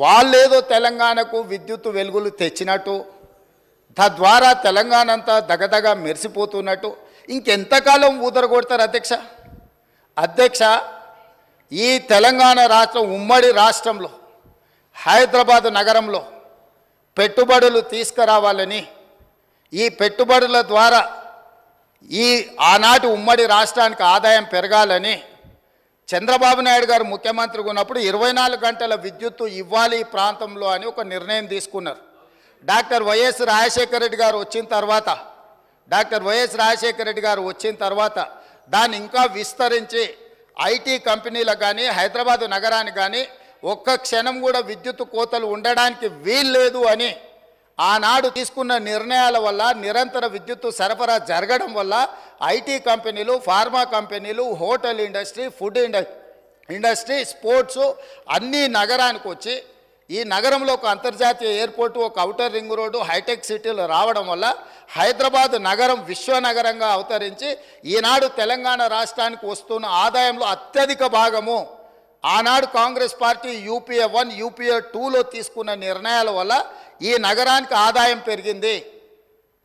వాళ్ళేదో తెలంగాణకు విద్యుత్ వెలుగులు తెచ్చినట్టు తద్వారా తెలంగాణ అంతా దగదగ మెరిసిపోతున్నట్టు. ఇంకెంతకాలం ఊదరగొడతారు అధ్యక్ష? అధ్యక్ష ఈ తెలంగాణ రాష్ట్రం ఉమ్మడి రాష్ట్రంలో హైదరాబాదు నగరంలో పెట్టుబడులు తీసుకురావాలని ఈ పెట్టుబడుల ద్వారా ఈ ఆనాటి ఉమ్మడి రాష్ట్రానికి ఆదాయం పెరగాలని చంద్రబాబు నాయుడు గారు ముఖ్యమంత్రిగా ఉన్నప్పుడు ఇరవై నాలుగు గంటల విద్యుత్తు ఇవ్వాలి ఈ ప్రాంతంలో అని ఒక నిర్ణయం తీసుకున్నారు. డాక్టర్ వైఎస్ రాజశేఖర రెడ్డి గారు వచ్చిన తర్వాత డాక్టర్ వైఎస్ రాజశేఖర రెడ్డి గారు వచ్చిన తర్వాత దాన్ని ఇంకా విస్తరించి ఐటీ కంపెనీలకు కానీ హైదరాబాద్ నగరానికి కానీ ఒక్క క్షణం కూడా విద్యుత్ కోతలు ఉండడానికి వీల్లేదు అని ఆనాడు తీసుకున్న నిర్ణయాల వల్ల నిరంతర విద్యుత్తు సరఫరా జరగడం వల్ల ఐటీ కంపెనీలు ఫార్మా కంపెనీలు hotel industry food industry sports అన్నీ నగరానికి వచ్చి ఈ నగరంలో ఒక అంతర్జాతీయ ఎయిర్పోర్టు ఒక అవుటర్ రింగ్ రోడ్డు హైటెక్ సిటీలు రావడం వల్ల హైదరాబాద్ నగరం విశ్వనగరంగా అవతరించి ఈనాడు తెలంగాణ రాష్ట్రానికి వస్తున్న ఆదాయంలో అత్యధిక భాగము ఆనాడు Congress party UPA one UPA టూలో తీసుకున్న నిర్ణయాల వల్ల ఈ నగరానికి ఆదాయం పెరిగింది.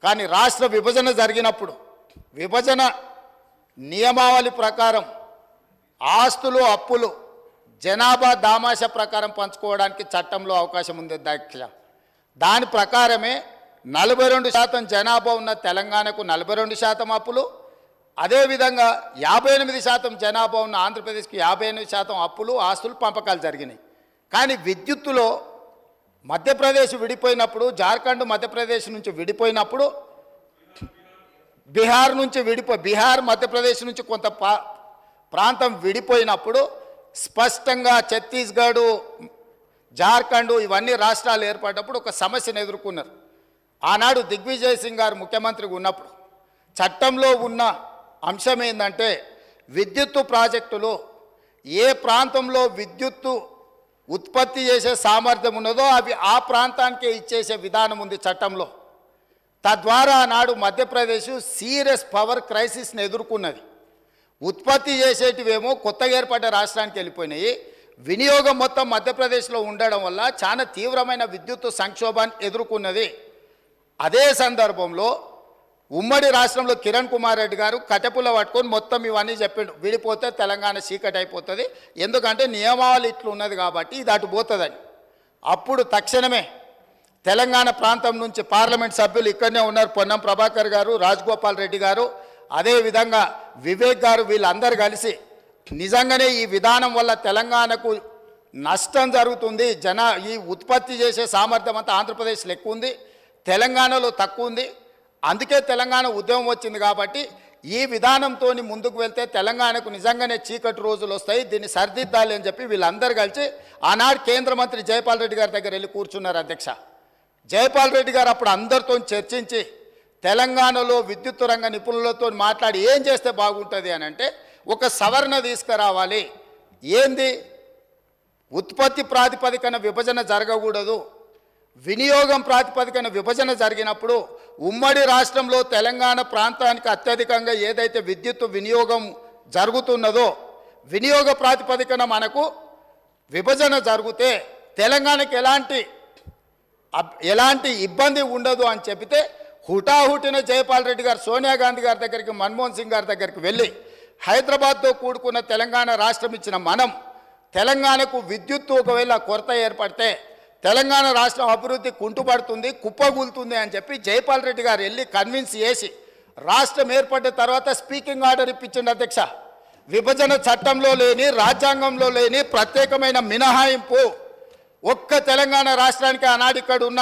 కానీ రాష్ట్ర విభజన జరిగినప్పుడు విభజన నియమావళి ప్రకారం ఆస్తులు అప్పులు జనాభా దామాష ప్రకారం పంచుకోవడానికి చట్టంలో అవకాశం ఉంది అధ్యక్ష దాని ప్రకారమే నలభై రెండు శాతం జనాభా ఉన్న తెలంగాణకు నలభై రెండు శాతం అప్పులు అదేవిధంగా యాభై ఎనిమిది శాతం జనాభా ఉన్న ఆంధ్రప్రదేశ్కి యాభై ఎనిమిది శాతం అప్పులు ఆస్తులు పంపకాలు జరిగినాయి. కానీ విద్యుత్తులో మధ్యప్రదేశ్ విడిపోయినప్పుడు జార్ఖండ్ మధ్యప్రదేశ్ నుంచి విడిపోయినప్పుడు బీహార్ నుంచి విడిపో బీహార్ మధ్యప్రదేశ్ నుంచి కొంత ప్రాంతం విడిపోయినప్పుడు స్పష్టంగా ఛత్తీస్గఢ్ జార్ఖండ్ ఇవన్నీ రాష్ట్రాలు ఏర్పడినప్పుడు ఒక సమస్యను ఎదుర్కొన్నారు. ఆనాడు దిగ్విజయ్ సింగ్ గారు ముఖ్యమంత్రిగా ఉన్నప్పుడు చట్టంలో ఉన్న అంశం ఏంటంటే విద్యుత్తు ప్రాజెక్టులు ఏ ప్రాంతంలో విద్యుత్తు ఉత్పత్తి చేసే సామర్థ్యం ఉన్నదో అవి ఆ ప్రాంతానికే ఇచ్చేసే విధానం ఉంది చట్టంలో. తద్వారా నాడు మధ్యప్రదేశ్ సీరియస్ పవర్ క్రైసిస్ని ఎదుర్కొన్నది. ఉత్పత్తి చేసేటివేమో కొత్తగా ఏర్పడ్డ రాష్ట్రానికి వెళ్ళిపోయినాయి. వినియోగం మొత్తం మధ్యప్రదేశ్లో ఉండడం వల్ల చాలా తీవ్రమైన విద్యుత్ సంక్షోభాన్ని ఎదుర్కొన్నది. అదే సందర్భంలో ఉమ్మడి రాష్ట్రంలో కిరణ్ కుమార్ రెడ్డి గారు కటపుల పట్టుకొని మొత్తం ఇవన్నీ చెప్పిండు. విడిపోతే తెలంగాణ చీకటి అయిపోతుంది. ఎందుకంటే నియమావళి ఇట్లున్నది కాబట్టి ఇది అటు పోతుందని. అప్పుడు తక్షణమే తెలంగాణ ప్రాంతం నుంచి పార్లమెంట్ సభ్యులు ఇక్కడనే ఉన్నారు. పొన్నం ప్రభాకర్ గారు రాజగోపాల్ రెడ్డి గారు. అదేవిధంగా వివేక్ గారు వీళ్ళందరూ కలిసి నిజంగానే ఈ విధానం వల్ల తెలంగాణకు నష్టం జరుగుతుంది. జన ఈ ఉత్పత్తి చేసే సామర్థ్యం అంతా ఆంధ్రప్రదేశ్లో ఎక్కువ ఉంది. తెలంగాణలో తక్కువ ఉంది. అందుకే తెలంగాణ ఉద్యమం వచ్చింది కాబట్టి ఈ విధానంతో ముందుకు వెళ్తే తెలంగాణకు నిజంగానే చీకటి రోజులు వస్తాయి. దీన్ని సరిదిద్దాలి అని చెప్పి వీళ్ళందరూ కలిసి ఆనాడు కేంద్ర మంత్రి జయపాల్ రెడ్డి గారి దగ్గర వెళ్ళి కూర్చున్నారు అధ్యక్ష. జయపాల్ రెడ్డి గారు అప్పుడు అందరితో చర్చించి తెలంగాణలో విద్యుత్ రంగ నిపుణులతో మాట్లాడి ఏం చేస్తే బాగుంటుంది అని అంటే ఒక సవరణ తీసుకురావాలి. ఏంది? ఉత్పత్తి ప్రాతిపదికన విభజన జరగకూడదు. వినియోగం ప్రాతిపదికన విభజన జరిగినప్పుడు ఉమ్మడి రాష్ట్రంలో తెలంగాణ ప్రాంతానికి అత్యధికంగా ఏదైతే విద్యుత్ వినియోగం జరుగుతున్నదో వినియోగ ప్రాతిపదికన మనకు విభజన జరిగితే తెలంగాణకి ఎలాంటి ఎలాంటి ఇబ్బంది ఉండదు అని చెబితే హుటాహుటిన జయపాల్ రెడ్డి గారు సోనియా గాంధీ గారి దగ్గరికి మన్మోహన్ సింగ్ గారి దగ్గరికి వెళ్ళి హైదరాబాద్తో కూడుకున్న తెలంగాణ రాష్ట్రం ఇచ్చిన మనం తెలంగాణకు విద్యుత్తు ఒకవేళ కొరత ఏర్పడితే తెలంగాణ రాష్ట్రం అభివృద్ధి కుంటుపడుతుంది కుప్పగూలుతుంది అని చెప్పి జయపాల్ రెడ్డి గారు వెళ్ళి కన్విన్స్ చేసి రాష్ట్రం ఏర్పడిన తర్వాత స్పీకింగ్ ఆర్డర్ ఇప్పించండి అధ్యక్ష. విభజన చట్టంలో లేని రాజ్యాంగంలో లేని ప్రత్యేకమైన మినహాయింపు ఒక్క తెలంగాణ రాష్ట్రానికి ఆనాడు ఇక్కడ ఉన్న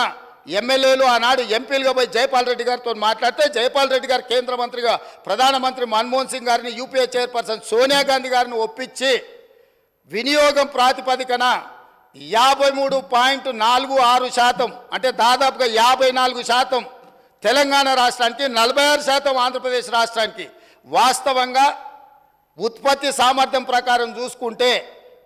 ఎమ్మెల్యేలు ఆనాడు ఎంపీలుగా పోయి జయపాల్ రెడ్డి గారితో మాట్లాడితే జయపాల్ రెడ్డి గారు కేంద్ర మంత్రిగా ప్రధానమంత్రి మన్మోహన్ సింగ్ గారిని యూపీఏ చైర్పర్సన్ సోనియా గాంధీ గారిని ఒప్పించి వినియోగం ప్రాతిపదికన యాభై మూడు పాయింట్ నాలుగు ఆరు శాతం అంటే దాదాపుగా యాభై నాలుగు శాతం తెలంగాణ రాష్ట్రానికి నలభై ఆరు శాతం ఆంధ్రప్రదేశ్ రాష్ట్రానికి వాస్తవంగా ఉత్పత్తి సామర్థ్యం ప్రకారం చూసుకుంటే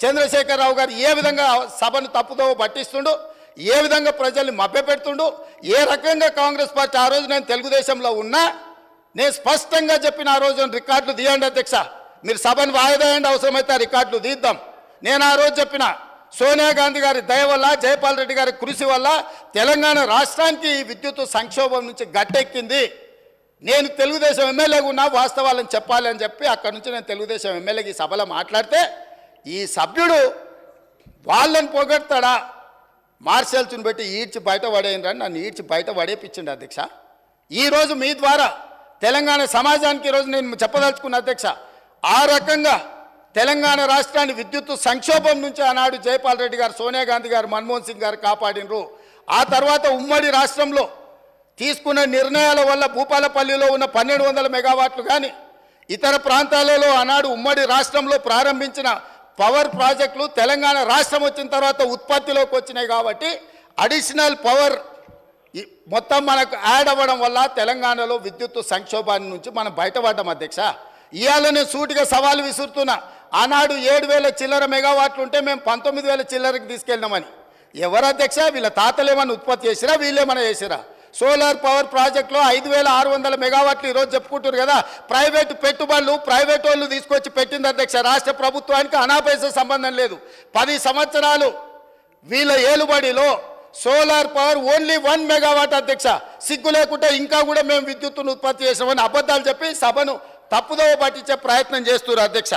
చంద్రశేఖరరావు గారు ఏ విధంగా సభను తప్పుదో పట్టిస్తుండు ఏ విధంగా ప్రజల్ని మభ్యపెడుతుండు ఏ రకంగా కాంగ్రెస్ పార్టీ ఆ రోజు నేను తెలుగుదేశంలో ఉన్నా నేను స్పష్టంగా చెప్పిన ఆ రోజు రికార్డులు తీయండి అధ్యక్ష. మీరు సభను వాయిదేయండి అవసరమైతే ఆ రికార్డులు తీద్దాం. నేను ఆ రోజు చెప్పిన సోనియా గాంధీ గారి దయ వల్ల జయపాల్ రెడ్డి గారి కృషి వల్ల తెలంగాణ రాష్ట్రానికి ఈ విద్యుత్ సంక్షోభం నుంచి గట్టెక్కింది. నేను తెలుగుదేశం ఎమ్మెల్యేగా ఉన్నా వాస్తవాలను చెప్పాలి అని చెప్పి అక్కడి నుంచి నేను తెలుగుదేశం ఎమ్మెల్యేకి సభలో మాట్లాడితే ఈ సభ్యుడు వాళ్ళని పొగడతాడా? మార్షల్స్ని పెట్టి ఈడ్చి బయట పడేయండి నన్ను ఈడ్చి బయట పడేపించండి అధ్యక్ష. ఈరోజు మీ ద్వారా తెలంగాణ సమాజానికి ఈరోజు నేను చెప్పదలుచుకున్న అధ్యక్ష ఆ రకంగా తెలంగాణ రాష్ట్రాన్ని విద్యుత్ సంక్షోభం నుంచి ఆనాడు జయపాల్ రెడ్డి గారు సోనియా గాంధీ గారు మన్మోహన్ సింగ్ గారు కాపాడినరు. ఆ తర్వాత ఉమ్మడి రాష్ట్రంలో తీసుకున్న నిర్ణయాల వల్ల భూపాలపల్లిలో ఉన్న పన్నెండు వందల మెగావాట్లు కానీ ఇతర ప్రాంతాలలో ఆనాడు ఉమ్మడి రాష్ట్రంలో ప్రారంభించిన పవర్ ప్రాజెక్టులు తెలంగాణ రాష్ట్రం వచ్చిన తర్వాత ఉత్పత్తిలోకి వచ్చినాయి కాబట్టి అడిషనల్ పవర్ ఈ- మొత్తం మనకు యాడ్ అవ్వడం వల్ల తెలంగాణలో విద్యుత్ సంక్షోభాన్ని నుంచి మనం బయటపడ్డాం అధ్యక్ష. ఇవాళ నేను సూటిగా సవాలు విసురుతున్నా. ఆనాడు ఏడు వేల చిల్లర మెగావాట్లు ఉంటే మేము పంతొమ్మిది వేల చిల్లరకి తీసుకెళ్ళినామని. ఎవరు అధ్యక్ష? వీళ్ళ తాతలు ఉత్పత్తి చేసిరా? వీళ్ళేమన్నా చేసిరా? సోలార్ పవర్ ప్రాజెక్టులో ఐదు వేల ఆరు వందల మెగావాట్లు ఈరోజు చెప్పుకుంటారు కదా. ప్రైవేట్ పెట్టుబడులు ప్రైవేట్ వాళ్ళు తీసుకొచ్చి పెట్టింది అధ్యక్ష. రాష్ట్ర ప్రభుత్వానికి అనాపేస సంబంధం లేదు. పది సంవత్సరాలు వీళ్ళ ఏలుబడిలో solar power only one megawatt అధ్యక్ష. సిగ్గు లేకుంటే ఇంకా కూడా మేము విద్యుత్తును ఉత్పత్తి చేసామని అబద్ధాలు చెప్పి సభను తప్పుదోవ పట్టించే ప్రయత్నం చేస్తున్నారు అధ్యక్ష.